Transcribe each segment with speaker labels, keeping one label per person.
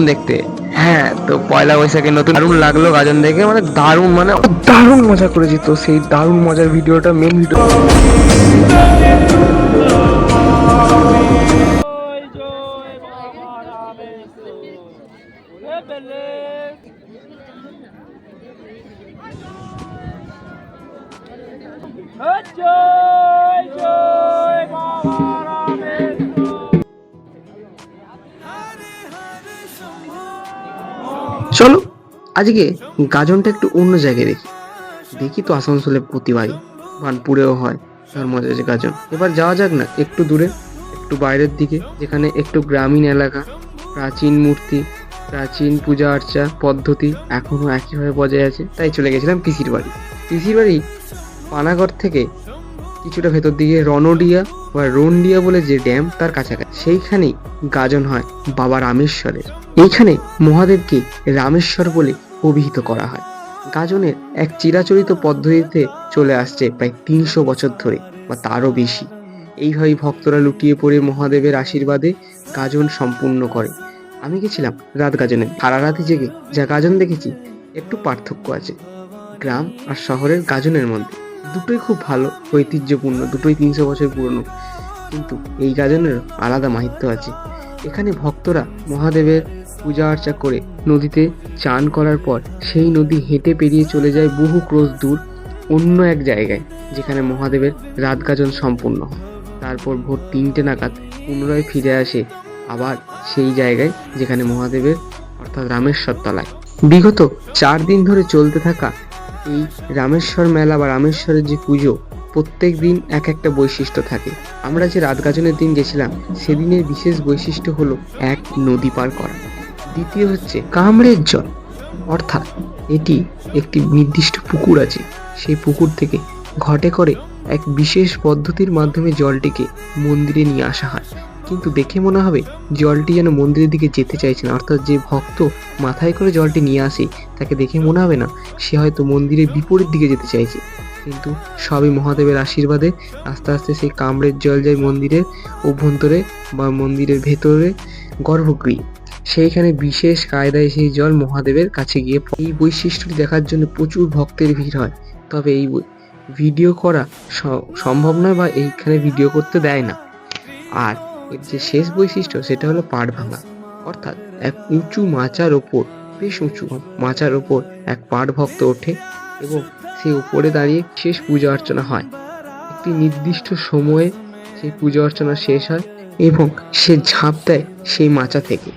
Speaker 1: গাজন দেখতে। হ্যাঁ তো পয়লা বৈশাখে নতুন দারুণ লাগল গাজন দেখে মানে দারুণ মানে দারুণ মজা করেছি তো, সেই দারুণ মজার ভিডিওটা মেন ভিডিও
Speaker 2: জয় জয়।
Speaker 1: চলো, আজকে গাজনটা একটু অন্য জায়গায় দেখি। দেখি তো আসানসোলে প্রতিবারই বানপুরেও হয় আছে গাজন। এবার যাওয়া যাক না, একটু দূরে, একটু বাইরের দিকে, যেখানে একটু গ্রামীণ এলাকা, প্রাচীন মূর্তি, প্রাচীন পূজা আর্চা, পদ্ধতি এখনও একইভাবে বজায় আছে, তাই চলে গেছিলাম পিসির বাড়ি। পিসির বাড়ি পানাগড় থেকে কিছুটা ভেতর দিকে রনডিয়া বা রন্ডিয়া বলে যে ড্যাম তার কাছাকাছি, সেইখানেই গাজন হয় বাবা রামেশ্বরের। এইখানে মহাদেবকে রামেশ্বর বলে অভিহিত করা হয়। গাজনের এক চিরাচরিত পদ্ধতিতে চলে আসছে প্রায় তিনশো বছর ধরে, বা তারও বেশি। এইভাবেই ভক্তরা লুটিয়ে পড়ে মহাদেবের আশীর্বাদে গাজন সম্পূর্ণ করে। আমি গেছিলাম রাত গাজনে। সারা রাতে জেগে যা গাজন দেখেছি, একটু পার্থক্য আছে। গ্রাম আর শহরের গাজনের মধ্যে। দুটোই খুব ভালো, ঐতিহ্যপূর্ণ, দুটোই তিনশো বছর পুরনো। কিন্তু এই গাজনের আলাদা মাহিত্য আছে। এখানে ভক্তরা মহাদেবের পূজা অর্চা করে নদীতে চান করার পর সেই নদী হেঁটে পেরিয়ে চলে যায় বহু ক্রোশ দূর অন্য এক জায়গায়, যেখানে মহাদেবের রাত গাজন সম্পূর্ণ হয়। তারপর ভোর তিনটে নাগাদ পুনরায় ফিরে আসে আবার সেই জায়গায়, যেখানে মহাদেবের অর্থাৎ রামেশ্বর তলায়। বিগত চার দিন ধরে চলতে থাকা এই রামেশ্বর মেলা বা রামেশ্বরের যে পুজো, প্রত্যেক দিন এক একটা বৈশিষ্ট্য থাকে। আমরা যে রাত গাজনের দিন গেছিলাম, সেদিনের বিশেষ বৈশিষ্ট্য হলো এক নদী পার করা। দ্বিতীয় হচ্ছে কামড়ের জল। অর্থাৎ এটি একটি নির্দিষ্ট পুকুর আছে। সেই পুকুর থেকে ঘটে করে এক বিশেষ পদ্ধতির মাধ্যমে জলটিকে মন্দিরে নিয়ে আসা হয়। কিন্তু দেখে মনে হবে জলটি যেন মন্দিরের দিকে যেতে চাইছে না। অর্থাৎ যে ভক্ত মাথায় করে জলটি নিয়ে আসে, তাকে দেখে মনে হবে না, সে হয়তো মন্দিরের বিপরীত দিকে যেতে চাইছে। কিন্তু সবই মহাদেবের আশীর্বাদে আস্তে আস্তে সেই কামড়ের জল যায় মন্দিরের অভ্যন্তরে বা মন্দিরের ভেতরে গর্ভগৃহে। সেইখানে বিশেষ কায়দায় সেই জল মহাদেবের কাছে গিয়ে এই বৈশিষ্ট্যটি দেখার জন্য প্রচুর ভক্তের ভিড় হয়। তবে এই ভিডিও করা সম্ভব নয় বা এইখানে ভিডিও করতে দেয় না। আর এর যে শেষ বৈশিষ্ট্য সেটা হলো পাট ভাঙা। অর্থাৎ এক উঁচু মাচার ওপর, বেশ উঁচু মাচার ওপর এক পাট ভক্ত ওঠে এবং সে উপরে দাঁড়িয়ে শেষ পূজা অর্চনা হয়। একটি নির্দিষ্ট সময়ে সেই পূজা অর্চনা শেষ হয় এবং সে ঝাঁপ দেয় সেই মাচা থেকে।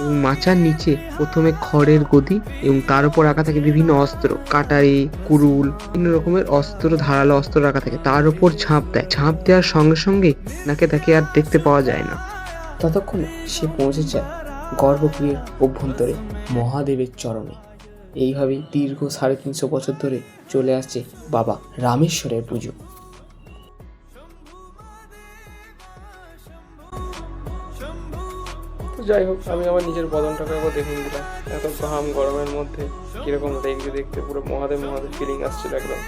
Speaker 1: এবং মাচার নিচে প্রথমে খড়ের গদি এবং তার উপর রাখা থাকে বিভিন্ন অস্ত্র, কাটারি, কুরুল, বিভিন্ন রকমের অস্ত্র, ধারালো অস্ত্র রাখা থাকে। তার উপর ঝাঁপ দেয়। ঝাঁপ দেওয়ার সঙ্গে সঙ্গেই নাকে তাকে আর দেখতে পাওয়া যায় না।
Speaker 3: ততক্ষণে সে পৌঁছে যায় গর্ভগৃহের অভ্যন্তরে, মহাদেবের চরণে। এইভাবেই দীর্ঘ সাড়ে তিনশো বছর ধরে চলে আসছে বাবা রামেশ্বরের পুজো।
Speaker 4: যাই হোক আমি আমার নিজের বদনটাকে একবার দেখে দিলাম এত ঘাম গরমের মধ্যে কীরকম দেখতে দেখতে পুরো মহাদেব মহাদেব ফিলিং আসছিল একদম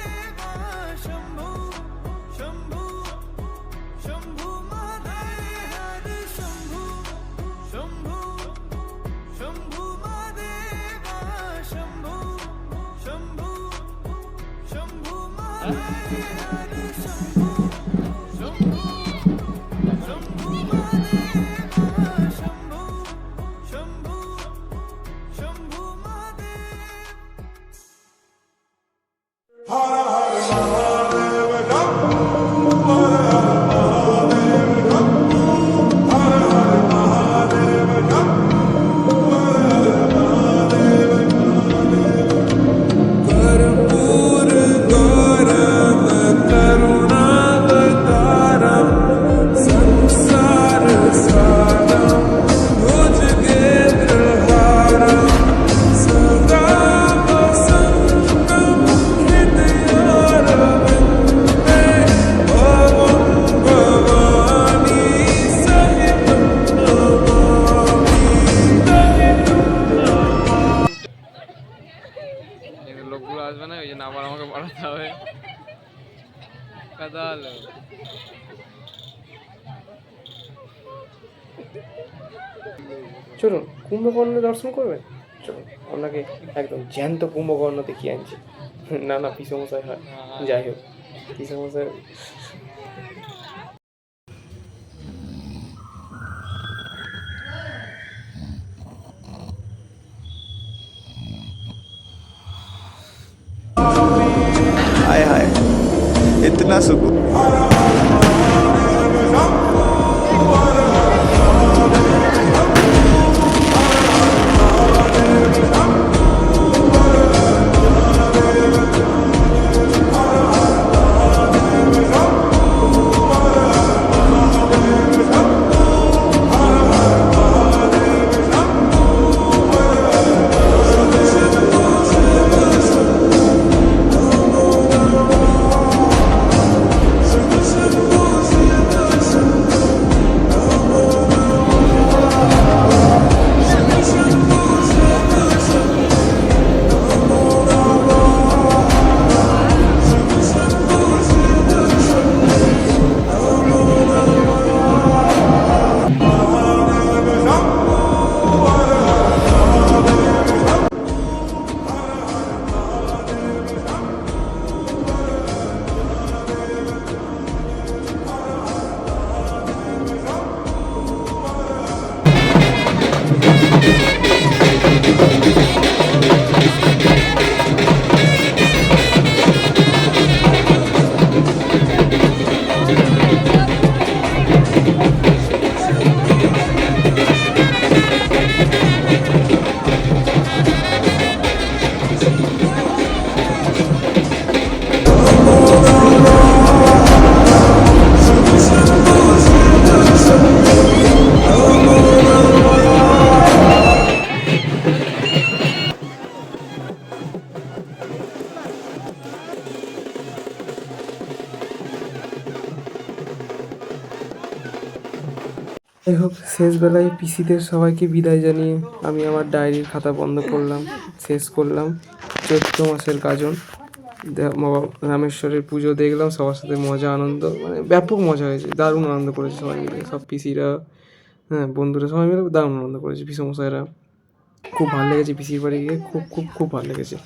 Speaker 4: চলুন,
Speaker 1: কুম্ভকর্ণ দর্শন করবেন? চলুন, আপনাকে একদম জ্যান্ত কুম্ভকর্ণ দেখিয়ে আনছি। না না, পিসমশাই হয়। যাই হোক, পিসমশাই
Speaker 5: nasıl bu?
Speaker 1: যাই হোক, শেষবেলায় পিসিদের সবাইকে বিদায় জানিয়ে আমি আমার ডায়েরির খাতা বন্ধ করলাম, শেষ করলাম। চৈত্র মাসের গাজন রামেশ্বরের পুজো দেখলাম, সবার সাথে মজা, আনন্দ মানে ব্যাপক মজা হয়েছে, দারুণ আনন্দ করেছে সবাই মিলে। সব পিসিরা হ্যাঁ বন্ধুরা সবাই মিলে দারুণ আনন্দ করেছে, পিসমশাইরা। খুব ভালো লেগেছে পিসির বাড়ি গিয়ে, খুব খুব খুব ভালো লেগেছে।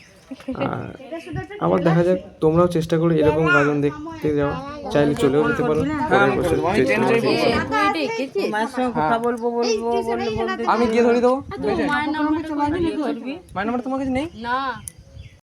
Speaker 1: আবার দেখা যাক তোমরাও চেষ্টা করো এরকম গাজন দেখতে যাও চাইলে চলেও যেতে পারো আমি গিয়ে ধরি দেবো মায়ের নাম্বার তোমার কাছে নেই
Speaker 6: না